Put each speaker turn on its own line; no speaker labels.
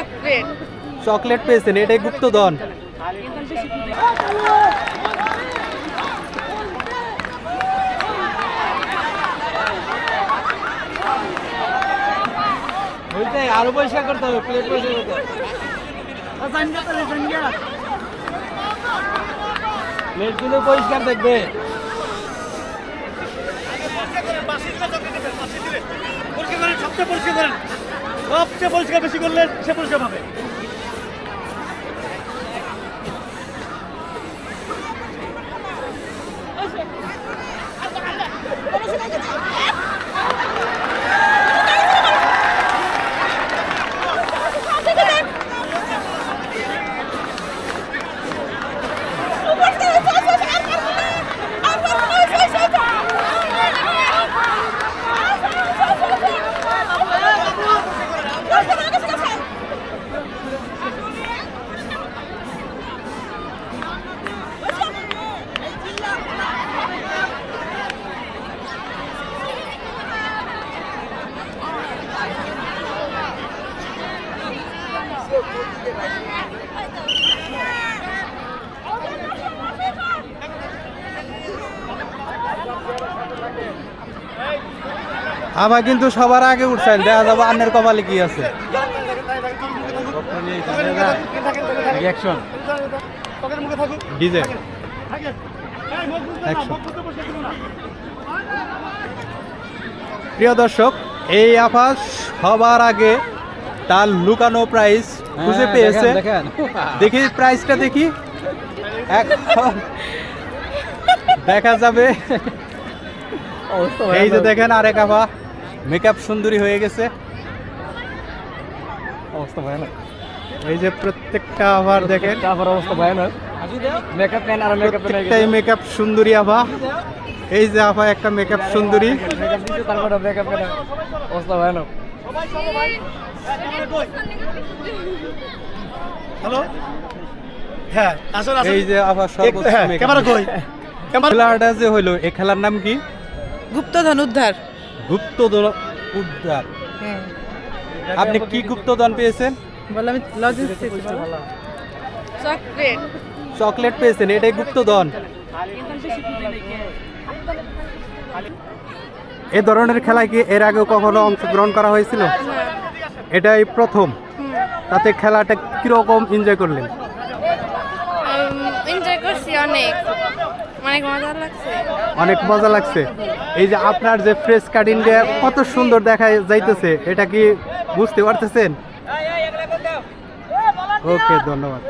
Chocolate.
Chocolate পেয়েছেন এটাই গুপ্তধন। আরও পরিষ্কার করতে হবে প্লেট পরিষ্কার করতে হবে। প্লেটগুলো পরিষ্কার দেখবে
পরিষ্কার করেন সবচেয়ে পরিষ্কার করেন। সবচেয়ে পরিষ্কার বেশি করলে সে পরিষ্কার পাবে
আমার কিন্তু সবার আগে উঠছেন, দেখা যাব আন্নের কপালে কি আছে। প্রিয় দর্শক, এই আফাস সবার আগে তার লুকানো প্রাইস খুঁজে পেয়েছে। দেখি প্রাইসটা দেখি। এখন দেখা যাবে। এই যে দেখেন আরেক আফা মেকআপ সুন্দরী হয়ে গেছে।
অবস্থা ভয়ানক।
এই যে প্রত্যেকটা আবার দেখেন।
তারপর অবস্থা ভয়ানক। মেকআপ ম্যান আর মেকআপ
প্রত্যেকটাই মেকআপ সুন্দরী আফা। এই যে আফা একটা মেকআপ সুন্দরী।
মেকআপ তারপরে মেকআপ ম্যান অবস্থা ভয়ানক।
সবাই চলো ভাই। হ্যালো? হ্যাঁ আসুন আসুন।
এই যে আফা সর্বোচ্চ
হ্যাঁ। ক্যামেরা কই? ক্যামেরা
খেলাটা যে হইল এই খেলার নাম কি?
গুপ্তধন উদ্ধার।
গুপ্তধন উদ্ধার। আপনি কি গুপ্তধন পেয়েছেন?
বলে আমি লজেন্স চকলেট।
চকলেট পেয়েছেন এটাই গুপ্তধন। এ ধরনের খেলায় কি এর আগেও কখনো অংশগ্রহণ করা হয়েছিল? এটাই প্রথম। তাতে খেলাটা কীরকম এনজয় করলেন?
এনজয় করছি অনেক। অনেক মজা লাগছে।
অনেক মজা লাগছে। এই যে আপনার যে ফ্রেশ কাটিং কত সুন্দর দেখা যাইতেছে এটা কি বুঝতে পারতেছেন? ওকে ধন্যবাদ।